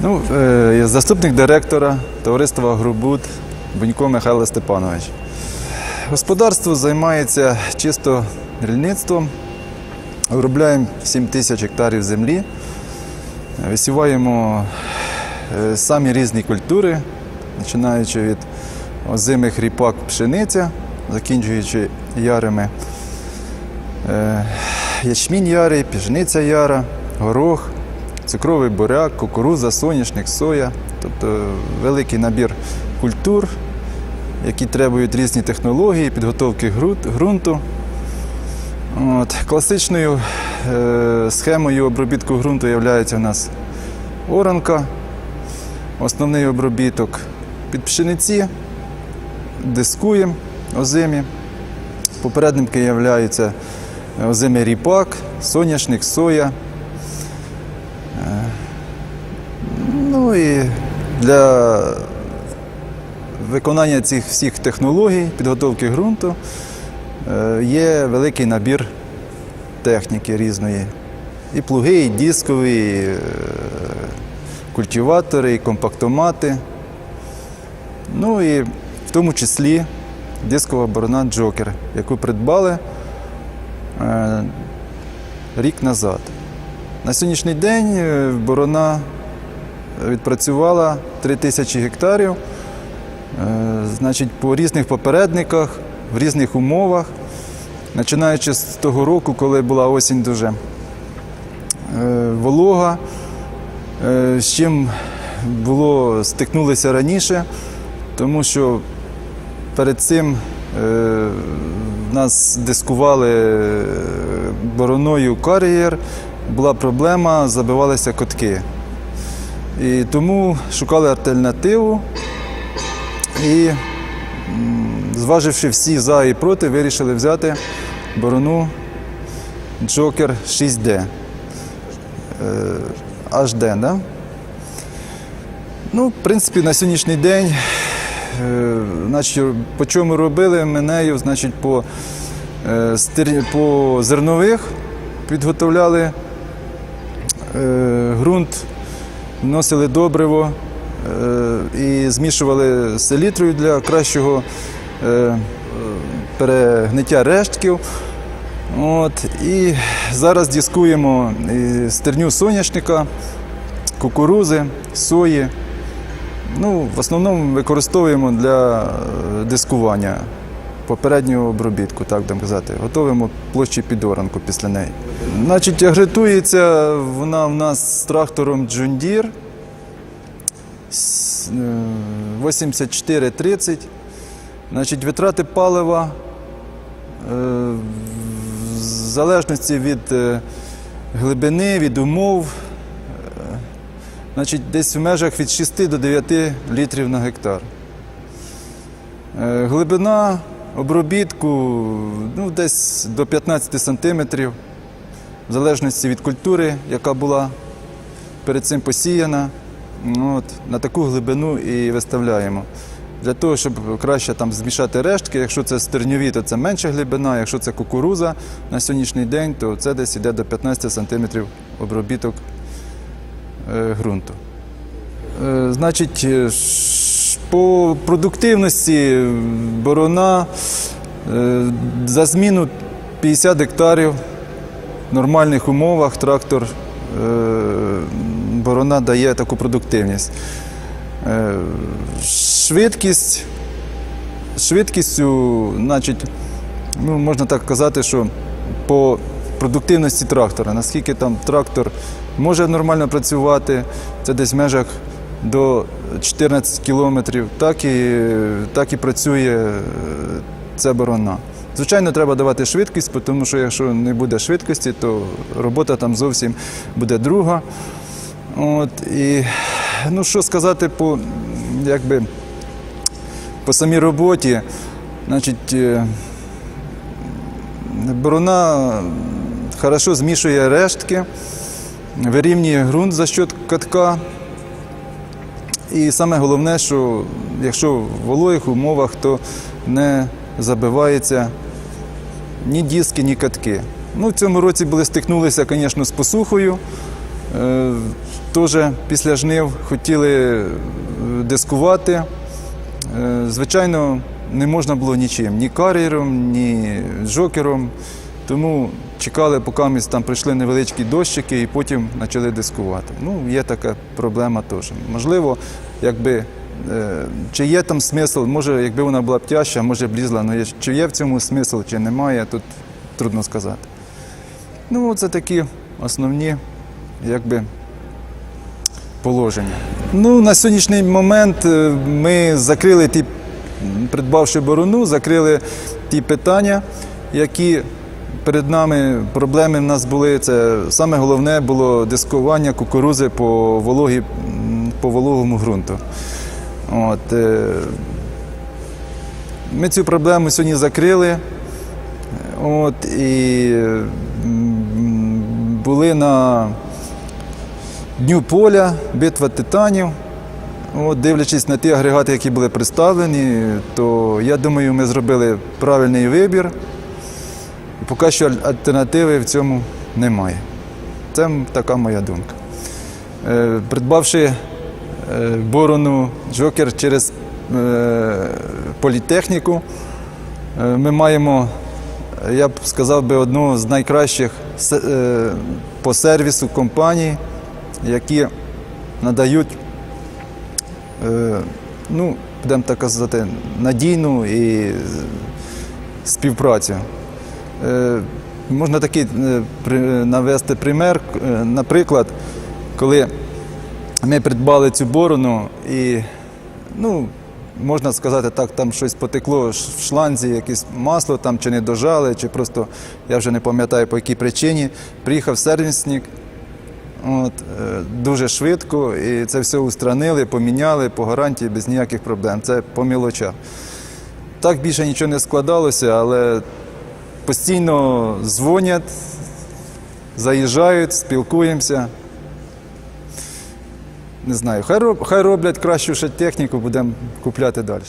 Ну, е, заступник директора товариства Грубут Бунько Михайло Степанович. Господарство займається чисто рільництвом. Виробляємо 7 тисяч гектарів землі. Висіваємо е, самі різні культури, починаючи від озимих ріпак пшениця, закінчуючи ярими. Е, Ячмінь ярий, піжниця яра, горох, цукровий буряк, кукуруза, соняшник, соя. Тобто великий набір культур, які требують різні технології, підготовки ґрунту. От, класичною е, схемою обробітку ґрунту є у нас оранка, основний обробіток під пшениці, дискуємо озимі. Попередники являються озимий ріпак, соняшник, соя. Ну і для виконання цих всіх технологій, підготовки ґрунту е, є великий набір техніки різної. І плуги, і дискові, і е, культиватори, і компактомати. Ну і в тому числі дискова борона Джокер, яку придбали е, рік назад. На сьогоднішній день е, борона відпрацювала 3 тисячі гектарів, е, значить, по різних попередниках, в різних умовах, починаючи з того року, коли була осінь дуже е, волога, е, з чим було стикнулися раніше, тому що перед цим е, нас дискували е, бороною кар'єр, була проблема, забивалися котки. І тому шукали альтернативу і, зваживши всі за і проти, вирішили взяти борону Джокер 6D. Е, HD, да? Ну, в принципі, на сьогоднішній день, е, значить, по чому робили ми нею, значить, по, е, по зернових підготовляли е, ґрунт, вносили добриво е, і змішували з селітрою для кращого е, е, перегниття рештків. От, і зараз дискуємо стерню соняшника, кукурузи, сої. Ну, в основному використовуємо для е, дискування попереднього обробітку, так будемо казати. Готуємо площі під оранку після неї. Значить, агритується вона в нас з трактором Deere с- е, 8430. Значить, витрати палива е, в залежності від е, глибини, від умов. Значить, десь в межах від 6 до 9 літрів на гектар. Глибина обробітку ну, десь до 15 сантиметрів, в залежності від культури, яка була перед цим посіяна. Ну, От, на таку глибину і виставляємо. Для того, щоб краще там змішати рештки, якщо це стерньові, то це менша глибина, якщо це кукуруза на сьогоднішній день, то це десь йде до 15 сантиметрів обробіток е, ґрунту. Е, Значить, е, по продуктивності борона е, за зміну 50 гектарів в нормальних умовах трактор е, борона дає таку продуктивність. Е, Швидкість. Швидкістю, значить, ну, можна так казати, що по продуктивності трактора, наскільки там трактор може нормально працювати, це десь в межах до 14 кілометрів, так і, так і працює е, ця борона. Звичайно, треба давати швидкість, тому що якщо не буде швидкості, то робота там зовсім буде друга. От, і, ну, що сказати по, якби, по самій роботі, значить, е, борона хорошо змішує рештки, вирівнює ґрунт за счет катка. І саме головне, що якщо в вологих умовах, то не забивається ні диски, ні катки. Ну, в цьому році були стикнулися, звісно, з посухою. Е, Теж після жнив хотіли е, дискувати. Е, Звичайно, не можна було нічим, ні кар'єром, ні джокером. Тому чекали, поки ми там прийшли невеличкі дощики і потім почали дискувати. Ну, є така проблема теж. Можливо, якби, е, чи є там смисл, може, якби вона була б тяжча, може б лізла, але чи є в цьому смисл, чи немає, тут трудно сказати. Ну, це такі основні, якби, положення. Ну, на сьогоднішній момент е, ми закрили ті, придбавши борону, закрили ті питання, які перед нами проблеми в нас були. Це саме головне було дискування кукурузи по, вологі, по вологому ґрунту. От, е, ми цю проблему сьогодні закрили. От, і були на Дню поля, битва титанів. От, дивлячись на ті агрегати, які були представлені, то я думаю, ми зробили правильний вибір. Поки що альтернативи в цьому немає. Це така моя думка. Е, Придбавши е, борону Джокер через е, політехніку, ми маємо, я б сказав би, одну з найкращих по сервісу компаній, які надають, ну, будемо так казати, надійну і співпрацю. Е, Можна такий е, навести пример, е, наприклад, коли ми придбали цю борону і, ну, можна сказати так, там щось потекло в шланзі, якесь масло там чи не дожали, чи просто я вже не пам'ятаю по якій причині. Приїхав сервісник, От, дуже швидко, і це все устранили, поміняли по гарантії без ніяких проблем. Це по мілочах. Так більше нічого не складалося, але постійно дзвонять, заїжджають, спілкуємося. Не знаю, хай, роблять кращу ще техніку, будемо купляти далі.